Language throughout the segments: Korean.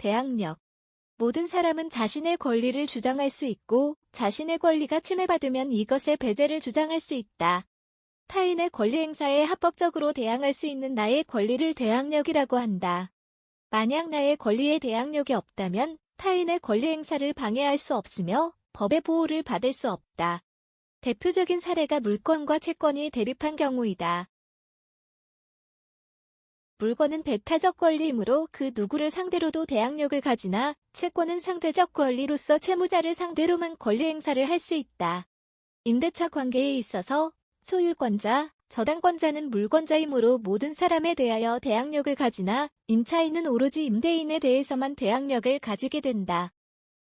대항력. 모든 사람은 자신의 권리를 주장할 수 있고 자신의 권리가 침해받으면 이것의 배제를 주장할 수 있다. 타인의 권리 행사에 합법적으로 대항할 수 있는 나의 권리를 대항력이라고 한다. 만약 나의 권리에 대항력이 없다면 타인의 권리 행사를 방해할 수 없으며 법의 보호를 받을 수 없다. 대표적인 사례가 물권과 채권이 대립한 경우이다. 물건은 배타적 권리이므로 그 누구를 상대로도 대항력을 가지나 채권은 상대적 권리로서 채무자를 상대로만 권리 행사를 할 수 있다. 임대차 관계에 있어서 소유권자, 저당권자는 물권자이므로 모든 사람에 대하여 대항력을 가지나 임차인은 오로지 임대인에 대해서만 대항력을 가지게 된다.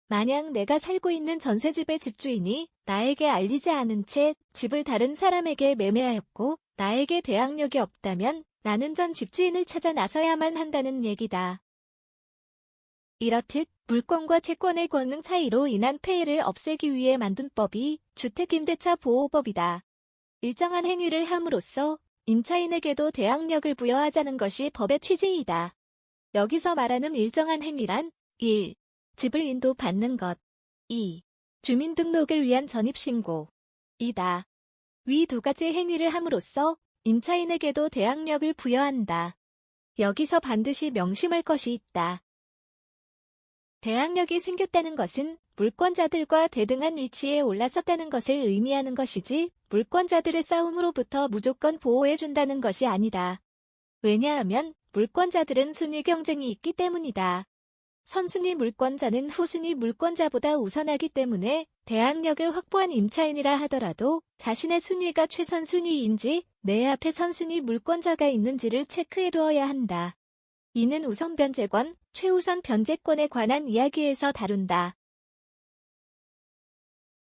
만약 내가 살고 있는 전세집의 집주인이 나에게 알리지 않은 채 집을 다른 사람에게 매매하였고 나에게 대항력이 없다면 나는 전 집주인을 찾아 나서야만 한다는 얘기다. 이렇듯 물권과 채권의 권능 차이로 인한 폐해를 없애기 위해 만든 법이 주택임대차 보호법이다. 일정한 행위를 함으로써 임차인에게도 대항력을 부여하자는 것이 법의 취지이다. 여기서 말하는 일정한 행위란 1. 집을 인도받는 것 2. 주민등록을 위한 전입신고 이다. 위 두 가지 행위를 함으로써 임차인에게도 대항력을 부여한다. 여기서 반드시 명심할 것이 있다. 대항력이 생겼다는 것은 물권자들과 대등한 위치에 올라섰다는 것을 의미하는 것이지 물권자들의 싸움으로부터 무조건 보호해준다는 것이 아니다. 왜냐하면 물권자들은 순위 경쟁이 있기 때문이다. 선순위 물권자는 후순위 물권자보다 우선하기 때문에 대항력을 확보한 임차인이라 하더라도 자신의 순위가 최선 순위인지 내 앞에 선순위 물권자가 있는지를 체크해 두어야 한다. 이는 우선 변제권, 최우선 변제권에 관한 이야기에서 다룬다.